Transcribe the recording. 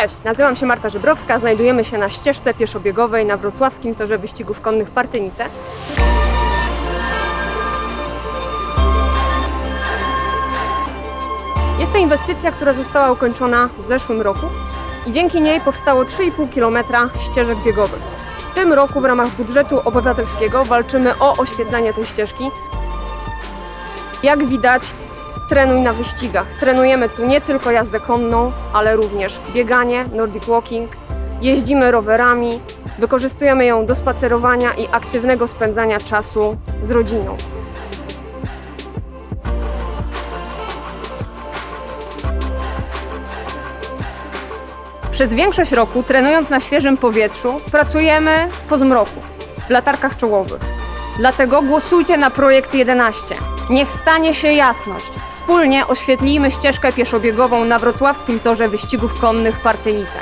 Cześć, nazywam się Marta Żebrowska, znajdujemy się na ścieżce pieszobiegowej na wrocławskim torze wyścigów konnych Partynice. Jest to inwestycja, która została ukończona w zeszłym roku i dzięki niej powstało 3,5 km ścieżek biegowych. W tym roku w ramach budżetu obywatelskiego walczymy o oświetlenie tej ścieżki. Jak widać, trenuj na wyścigach. Trenujemy tu nie tylko jazdę konną, ale również bieganie, nordic walking. Jeździmy rowerami, wykorzystujemy ją do spacerowania i aktywnego spędzania czasu z rodziną. Przez większość roku, trenując na świeżym powietrzu, pracujemy po zmroku, w latarkach czołowych. Dlatego głosujcie na projekt 11. Niech stanie się jasność. Wspólnie oświetlimy ścieżkę pieszobiegową na wrocławskim torze wyścigów konnych Partynice.